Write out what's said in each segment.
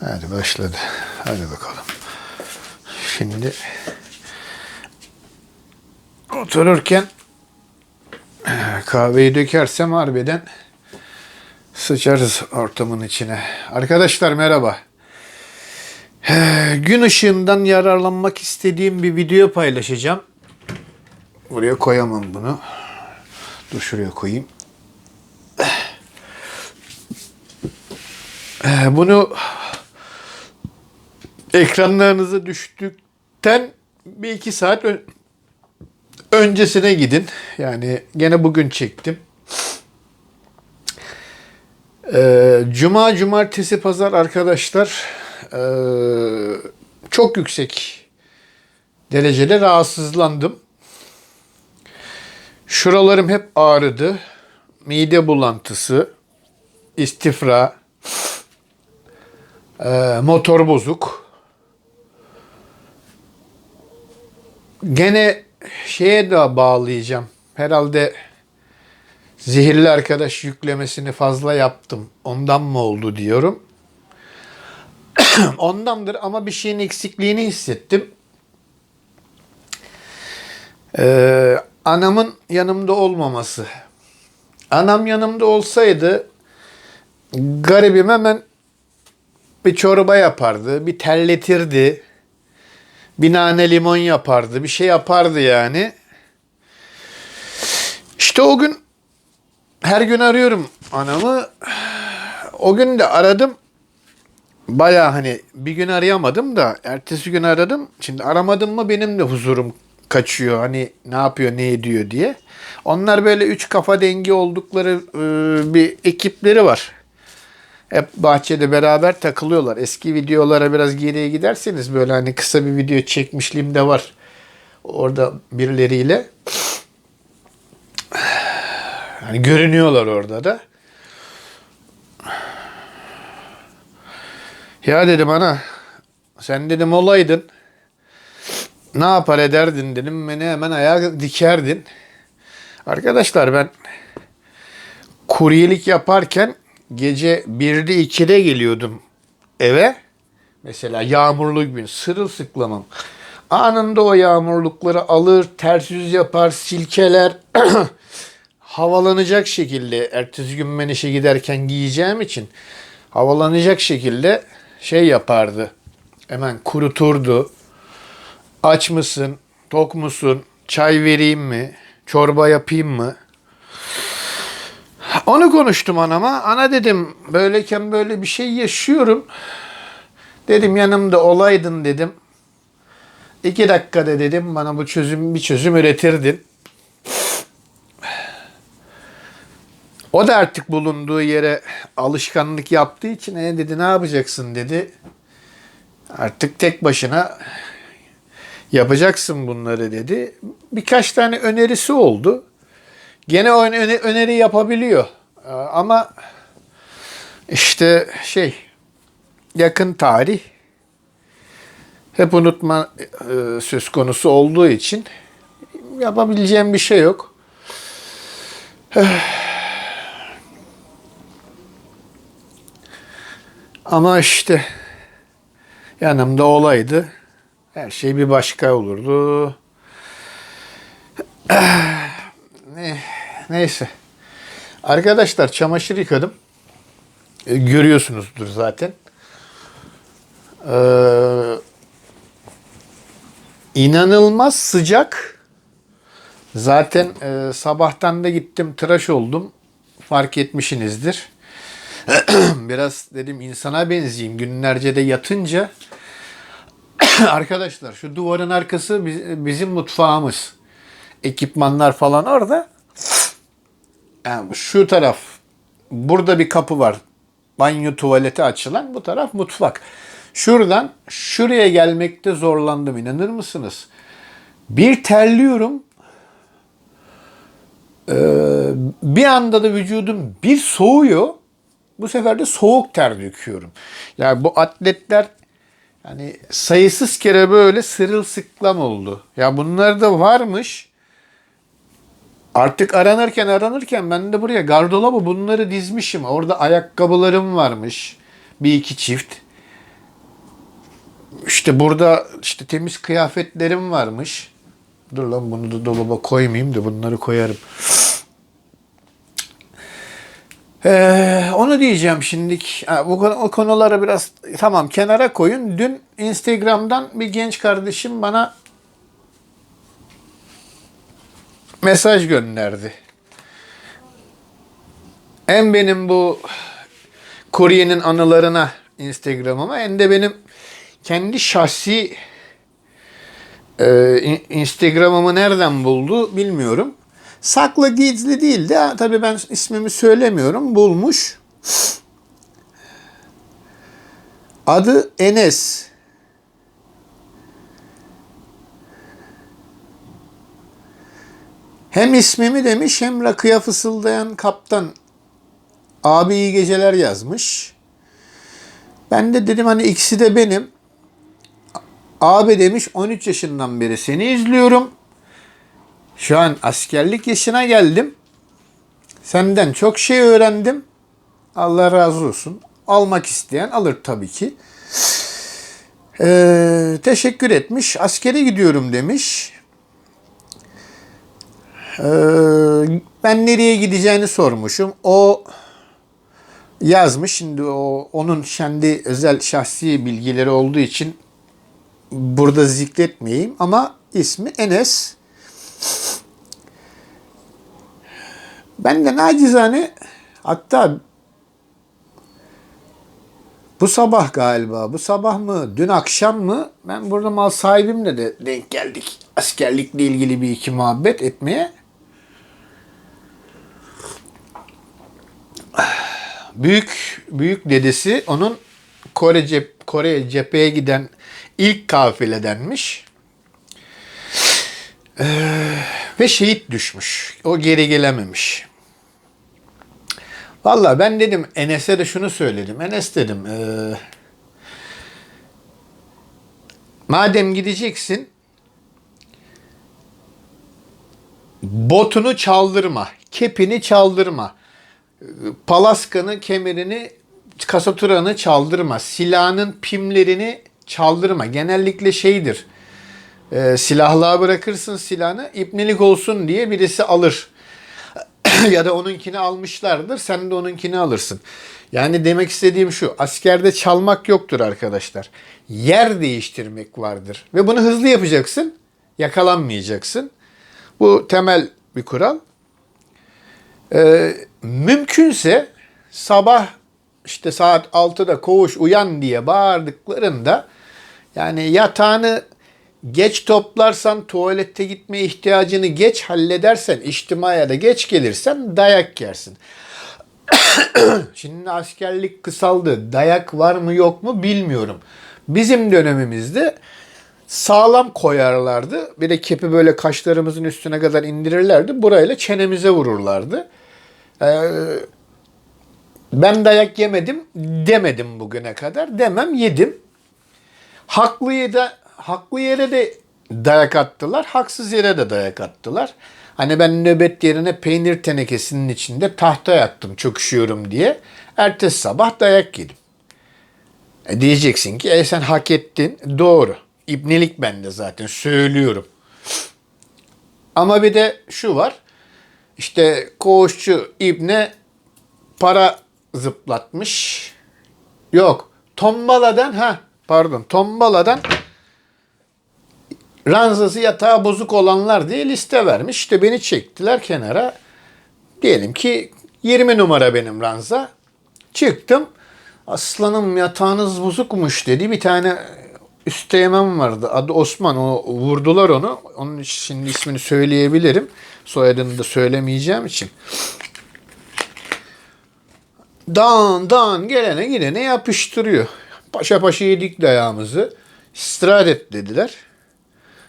Hadi başladı. Hadi bakalım. Şimdi otururken eh, kahveyi dökersem harbiden sıçarız ortamın içine. Arkadaşlar merhaba. Eh, Gün ışığından yararlanmak istediğim bir video paylaşacağım. Buraya koyamam bunu. Dur şuraya koyayım. Eh, Bunu ekranlarınıza düştükten bir iki saat ön- öncesine gidin. Yani gene bugün çektim. Ee, Cuma, cumartesi, pazar arkadaşlar ee, çok yüksek derecede rahatsızlandım. Şuralarım hep ağrıdı. Mide bulantısı, istifra, ee, motor bozuk. Gene şeye de bağlayacağım. Herhalde zehirli arkadaş yüklemesini fazla yaptım. Ondan mı oldu diyorum. Ondandır ama bir şeyin eksikliğini hissettim. Ee, anamın yanımda olmaması. Anam yanımda olsaydı garibim hemen bir çorba yapardı, bir terletirdi, bir nane limon yapardı, bir şey yapardı yani. İşte o gün her gün arıyorum anamı. O gün de aradım. Baya hani bir gün arayamadım da ertesi gün aradım. Şimdi aramadım mı benim de huzurum kaçıyor. Hani ne yapıyor, ne ediyor diye. Onlar böyle üç kafa dengi oldukları e, bir ekipleri var. Hep bahçede beraber takılıyorlar. Eski videolara biraz geriye giderseniz böyle hani kısa bir video çekmişliğim de var. Orada birileriyle. Hani görünüyorlar orada da. Ya dedim ana sen dedim olaydın. Ne yapar ederdin dedim. Beni hemen ayağa dikerdin. Arkadaşlar ben kuryelik yaparken gece 1'de 2'de geliyordum eve. Mesela yağmurlu gün sırılsıklamam. Anında o yağmurlukları alır, ters yüz yapar, silkeler. havalanacak şekilde ertesi gün ben işe giderken giyeceğim için havalanacak şekilde şey yapardı. Hemen kuruturdu. Aç mısın? Tok musun? Çay vereyim mi? Çorba yapayım mı? Onu konuştum anama. Ana dedim böyleyken böyle bir şey yaşıyorum. Dedim yanımda olaydın dedim. İki dakikada dedim bana bu çözüm bir çözüm üretirdin. O da artık bulunduğu yere alışkanlık yaptığı için e dedi ne yapacaksın dedi. Artık tek başına yapacaksın bunları dedi. Birkaç tane önerisi oldu. Gene öneri yapabiliyor. Ee, Ama işte şey yakın tarih hep unutma e, söz konusu olduğu için yapabileceğim bir şey yok. Ama işte yanımda olaydı her şey bir başka olurdu. Ne, neyse. Arkadaşlar çamaşır yıkadım. E, görüyorsunuzdur zaten. Ee, inanılmaz sıcak. Zaten e, sabahtan da gittim tıraş oldum. Fark etmişsinizdir. Biraz dedim insana benzeyeyim. Günlerce de yatınca arkadaşlar şu duvarın arkası biz- bizim mutfağımız. Ekipmanlar falan orada. Yani şu taraf burada bir kapı var. Banyo tuvaleti açılan bu taraf mutfak. Şuradan şuraya gelmekte zorlandım inanır mısınız? Bir terliyorum. Ee, bir anda da vücudum bir soğuyor. Bu sefer de soğuk ter döküyorum. Yani bu atletler yani sayısız kere böyle sırılsıklam oldu. Ya bunlar da varmış. Artık aranırken aranırken ben de buraya gardolabı bunları dizmişim. Orada ayakkabılarım varmış. Bir iki çift. İşte burada işte temiz kıyafetlerim varmış. Dur lan bunu da dolaba koymayayım da bunları koyarım. Ee, onu diyeceğim şimdilik. Bu o konuları biraz tamam kenara koyun. Dün Instagram'dan bir genç kardeşim bana mesaj gönderdi. Hem benim bu kuryenin anılarına Instagram'ıma hem de benim kendi şahsi e, in- Instagram'ımı nereden buldu bilmiyorum. Saklı gizli değil de tabii ben ismimi söylemiyorum. Bulmuş. Adı Enes. Hem ismimi demiş hem rakıya fısıldayan kaptan abi iyi geceler yazmış. Ben de dedim hani ikisi de benim. Abi demiş 13 yaşından beri seni izliyorum. Şu an askerlik yaşına geldim. Senden çok şey öğrendim. Allah razı olsun. Almak isteyen alır tabii ki. Ee, teşekkür etmiş. Askere gidiyorum demiş. Ee, ben nereye gideceğini sormuşum. O yazmış. Şimdi o onun kendi özel şahsi bilgileri olduğu için burada zikretmeyeyim ama ismi Enes. Ben de nacizane hatta bu sabah galiba, bu sabah mı, dün akşam mı ben burada mal sahibimle de denk geldik. Askerlikle ilgili bir iki muhabbet etmeye. Büyük büyük dedesi onun Kore cep Kore'ye cepheye giden ilk kafiledenmiş. Ee, ve şehit düşmüş. O geri gelememiş. Valla ben dedim Enes'e de şunu söyledim. Enes dedim ee, madem gideceksin botunu çaldırma, kepini çaldırma, palaskanı, kemerini, kasaturanı çaldırma, silahının pimlerini çaldırma. Genellikle şeydir, e, silahlığa bırakırsın silahını, ipnelik olsun diye birisi alır. ya da onunkini almışlardır, sen de onunkini alırsın. Yani demek istediğim şu, askerde çalmak yoktur arkadaşlar. Yer değiştirmek vardır. Ve bunu hızlı yapacaksın, yakalanmayacaksın. Bu temel bir kural. Ee, mümkünse sabah işte saat 6'da koğuş uyan diye bağırdıklarında yani yatağını geç toplarsan tuvalette gitme ihtiyacını geç halledersen içtimaya da geç gelirsen dayak yersin. Şimdi askerlik kısaldı. Dayak var mı yok mu bilmiyorum. Bizim dönemimizde sağlam koyarlardı. Bir de kepi böyle kaşlarımızın üstüne kadar indirirlerdi. Burayla çenemize vururlardı. Ee, ben dayak yemedim demedim bugüne kadar. Demem yedim. Haklıya da haklı yere de dayak attılar. Haksız yere de dayak attılar. Hani ben nöbet yerine peynir tenekesinin içinde tahta yattım çok üşüyorum diye. Ertesi sabah dayak yedim. E diyeceksin ki e sen hak ettin. Doğru. İbnelik bende zaten söylüyorum. Ama bir de şu var. İşte koğuşçu İbne para zıplatmış. Yok. Tombaladan ha pardon tombaladan ranzası yatağı bozuk olanlar diye liste vermiş. İşte beni çektiler kenara. Diyelim ki 20 numara benim ranza. Çıktım. Aslanım yatağınız bozukmuş dedi. Bir tane üsteğmen vardı. Adı Osman. O, vurdular onu. Onun için şimdi ismini söyleyebilirim. Soyadını da söylemeyeceğim için. Dan dan gelene gidene yapıştırıyor. Paşa paşa yedik dayağımızı. İstirahat et dediler.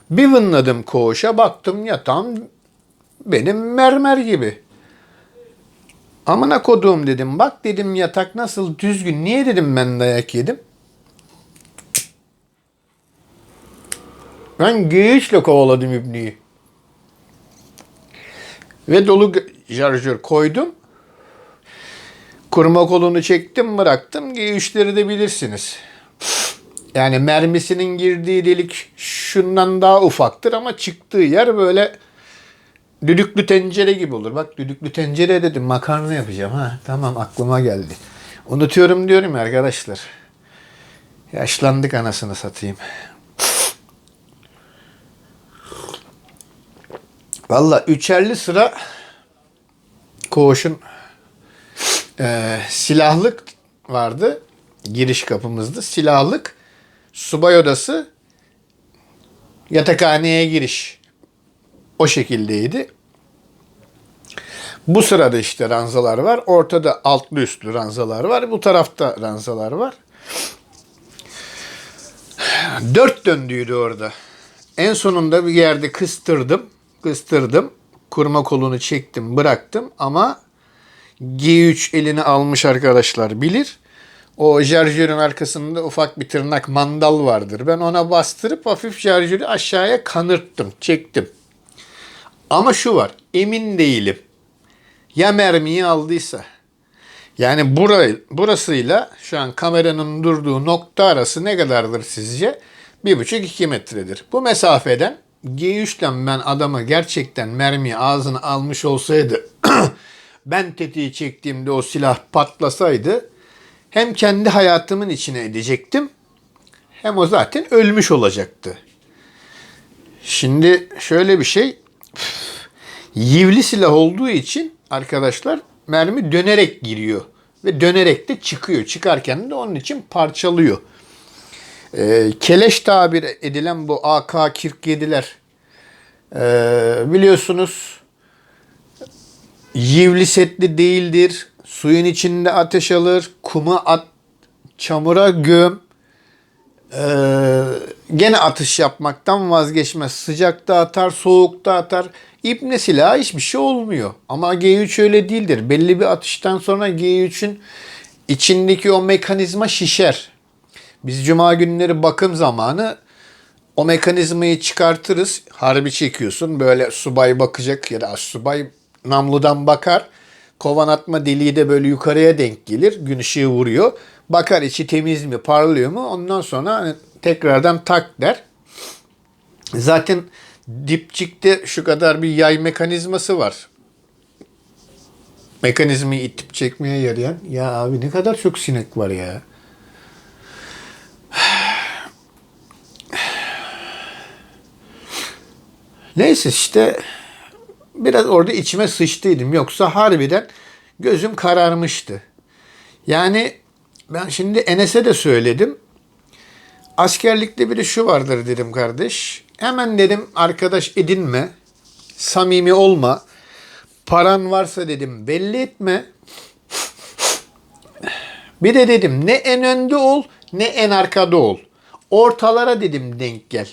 Bir vınladım koğuşa baktım yatağım benim mermer gibi. Amına koduğum dedim. Bak dedim yatak nasıl düzgün. Niye dedim ben dayak yedim? Ben geyişle kovaladım İbni'yi. Ve dolu şarjör koydum. Kurma kolunu çektim bıraktım. Geyişleri de bilirsiniz. Yani mermisinin girdiği delik şundan daha ufaktır ama çıktığı yer böyle düdüklü tencere gibi olur. Bak düdüklü tencere dedim makarna yapacağım ha. Tamam aklıma geldi. Unutuyorum diyorum ya arkadaşlar. Yaşlandık anasını satayım. Valla üçerli sıra koğuşun eee, silahlık vardı. Giriş kapımızda. Silahlık, subay odası, yatakhaneye giriş. O şekildeydi. Bu sırada işte ranzalar var. Ortada altlı üstlü ranzalar var. Bu tarafta ranzalar var. Dört döndüydü orada. En sonunda bir yerde kıstırdım. Kıstırdım. Kurma kolunu çektim, bıraktım ama G3 elini almış arkadaşlar bilir. O şarjörün arkasında ufak bir tırnak mandal vardır. Ben ona bastırıp hafif şarjörü aşağıya kanırttım, çektim. Ama şu var, emin değilim. Ya mermiyi aldıysa. Yani burayı, burasıyla şu an kameranın durduğu nokta arası ne kadardır sizce? 1,5-2 metredir. Bu mesafeden G3 ile ben adamı gerçekten mermiyi ağzına almış olsaydı ben tetiği çektiğimde o silah patlasaydı hem kendi hayatımın içine edecektim hem o zaten ölmüş olacaktı. Şimdi şöyle bir şey yivli silah olduğu için arkadaşlar mermi dönerek giriyor ve dönerek de çıkıyor. Çıkarken de onun için parçalıyor. Ee, keleş tabir edilen bu AK-47'ler ee, biliyorsunuz yivli setli değildir. Suyun içinde ateş alır, kuma at, çamura göm. Ee, gene atış yapmaktan vazgeçmez. Sıcakta atar, soğukta atar. İpne silahı hiçbir şey olmuyor. Ama G3 öyle değildir. Belli bir atıştan sonra G3'ün içindeki o mekanizma şişer. Biz cuma günleri bakım zamanı o mekanizmayı çıkartırız. Harbi çekiyorsun. Böyle subay bakacak ya da subay namludan bakar. Kovan atma deliği de böyle yukarıya denk gelir. Gün ışığı vuruyor. Bakar içi temiz mi, parlıyor mu? Ondan sonra hani tekrardan tak der. Zaten dipçikte şu kadar bir yay mekanizması var. Mekanizmayı itip çekmeye yarayan. Ya abi ne kadar çok sinek var ya. Neyse işte biraz orada içime sıçtıydım. Yoksa harbiden gözüm kararmıştı. Yani ben şimdi Enes'e de söyledim. Askerlikte bir de şu vardır dedim kardeş. Hemen dedim arkadaş edinme. Samimi olma. Paran varsa dedim belli etme. Bir de dedim ne en önde ol ne en arkada ol. Ortalara dedim denk gel.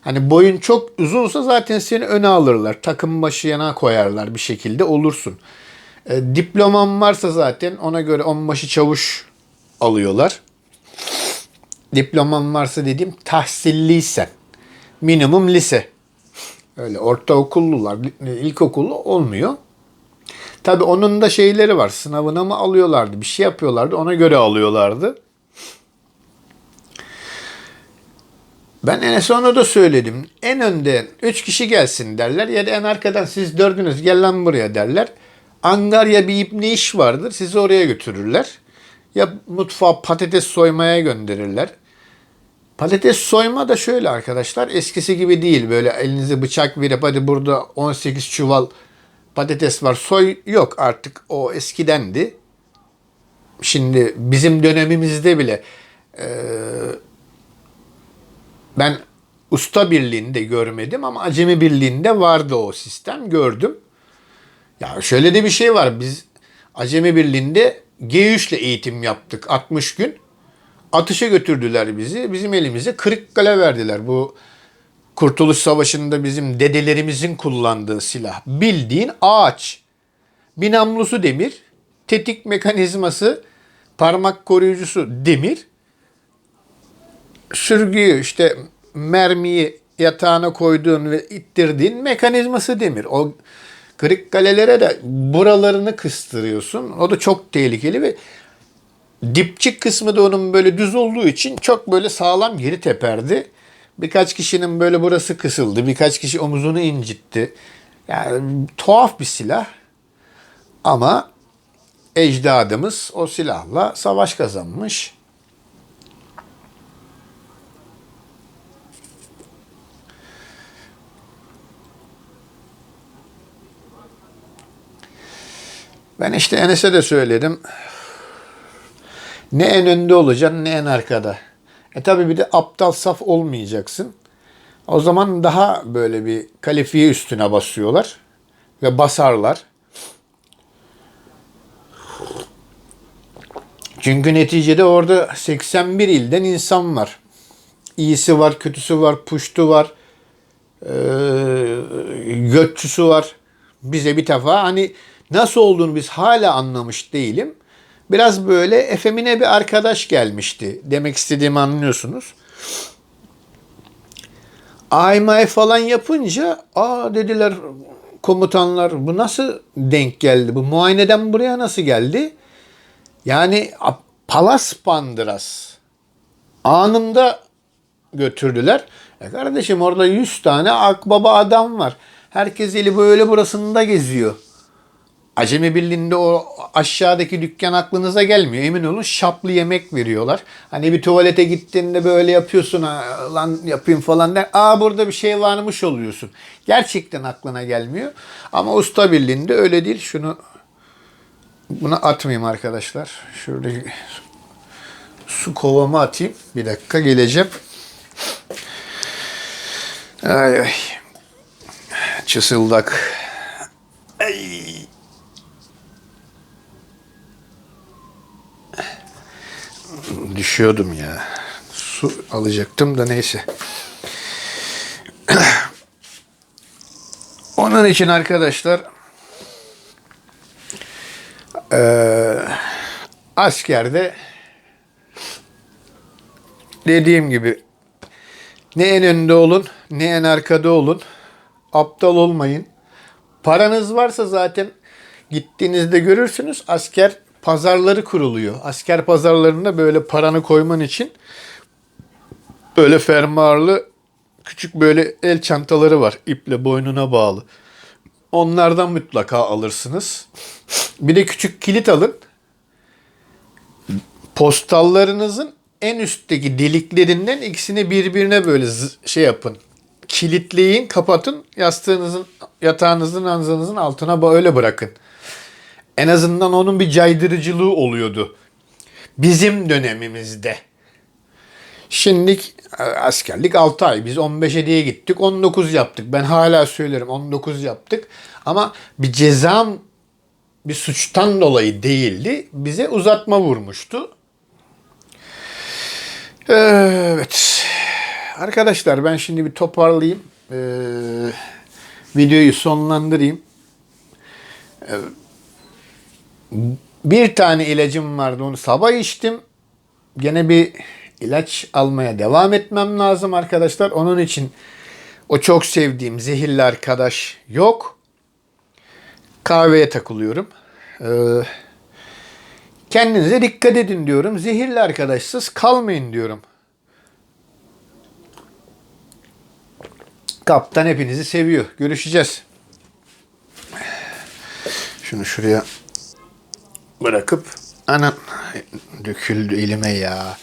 Hani boyun çok uzunsa zaten seni öne alırlar. Takım başı yana koyarlar bir şekilde olursun. E, diploman varsa zaten ona göre onbaşı çavuş alıyorlar. Diploman varsa dediğim tahsilliysen. Minimum lise. Öyle ortaokullular, ilkokullu olmuyor. Tabi onun da şeyleri var. Sınavına mı alıyorlardı? Bir şey yapıyorlardı. Ona göre alıyorlardı. Ben en sonunda da söyledim. En önde 3 kişi gelsin derler ya da en arkadan siz dördünüz gel lan buraya derler. Angarya bir ipne iş vardır. Sizi oraya götürürler. Ya mutfağa patates soymaya gönderirler. Patates soyma da şöyle arkadaşlar. Eskisi gibi değil. Böyle elinize bıçak verip hadi burada 18 çuval patates var. Soy yok artık o eskidendi. Şimdi bizim dönemimizde bile e, ben usta birliğinde görmedim ama acemi birliğinde vardı o sistem gördüm. Ya şöyle de bir şey var. Biz acemi birliğinde G3 ile eğitim yaptık 60 gün. Atışa götürdüler bizi. Bizim elimize Kırıkkale verdiler. Bu Kurtuluş Savaşı'nda bizim dedelerimizin kullandığı silah. Bildiğin ağaç. Binamlusu demir. Tetik mekanizması, parmak koruyucusu demir. Sürgüyü işte mermiyi yatağına koyduğun ve ittirdiğin mekanizması demir. O kırık kalelere de buralarını kıstırıyorsun. O da çok tehlikeli ve Dipçik kısmı da onun böyle düz olduğu için çok böyle sağlam geri teperdi. Birkaç kişinin böyle burası kısıldı. Birkaç kişi omuzunu incitti. Yani tuhaf bir silah. Ama ecdadımız o silahla savaş kazanmış. Ben işte Enes'e de söyledim. Ne en önde olacaksın ne en arkada. E tabi bir de aptal saf olmayacaksın. O zaman daha böyle bir kalifiye üstüne basıyorlar. Ve basarlar. Çünkü neticede orada 81 ilden insan var. İyisi var, kötüsü var, puştu var, e, götçüsü var. Bize bir defa hani nasıl olduğunu biz hala anlamış değilim. Biraz böyle efemine bir arkadaş gelmişti. Demek istediğimi anlıyorsunuz. AMI falan yapınca aa dediler komutanlar bu nasıl denk geldi? Bu muayeneden buraya nasıl geldi? Yani Palas Pandras anında götürdüler. E kardeşim orada 100 tane akbaba adam var. Herkes eli böyle burasında geziyor. Acemi Birliği'nde o aşağıdaki dükkan aklınıza gelmiyor. Emin olun şaplı yemek veriyorlar. Hani bir tuvalete gittiğinde böyle yapıyorsun "Ha, lan yapayım falan der. Aa burada bir şey varmış oluyorsun. Gerçekten aklına gelmiyor. Ama usta birliğinde öyle değil. Şunu bunu atmayayım arkadaşlar. Şöyle su kovamı atayım. Bir dakika geleceğim. Ay ay. Çısıldak. Ay. Düşüyordum ya. Su alacaktım da neyse. Onun için arkadaşlar eee, askerde dediğim gibi ne en önde olun ne en arkada olun. Aptal olmayın. Paranız varsa zaten gittiğinizde görürsünüz asker pazarları kuruluyor. Asker pazarlarında böyle paranı koyman için böyle fermuarlı küçük böyle el çantaları var. iple boynuna bağlı. Onlardan mutlaka alırsınız. Bir de küçük kilit alın. Postallarınızın en üstteki deliklerinden ikisini birbirine böyle şey yapın. Kilitleyin, kapatın. Yastığınızın, yatağınızın, anzanızın altına öyle bırakın. En azından onun bir caydırıcılığı oluyordu. Bizim dönemimizde. Şimdilik askerlik 6 ay. Biz 15'e diye gittik. 19 yaptık. Ben hala söylerim 19 yaptık. Ama bir cezam bir suçtan dolayı değildi. Bize uzatma vurmuştu. Evet. Arkadaşlar ben şimdi bir toparlayayım. Ee, videoyu sonlandırayım. Ee, bir tane ilacım vardı onu sabah içtim. Gene bir ilaç almaya devam etmem lazım arkadaşlar. Onun için o çok sevdiğim zehirli arkadaş yok. Kahveye takılıyorum. Ee, kendinize dikkat edin diyorum. Zehirli arkadaşsız kalmayın diyorum. Kaptan hepinizi seviyor. Görüşeceğiz. Şunu şuraya bırakıp anan döküldü elime ya.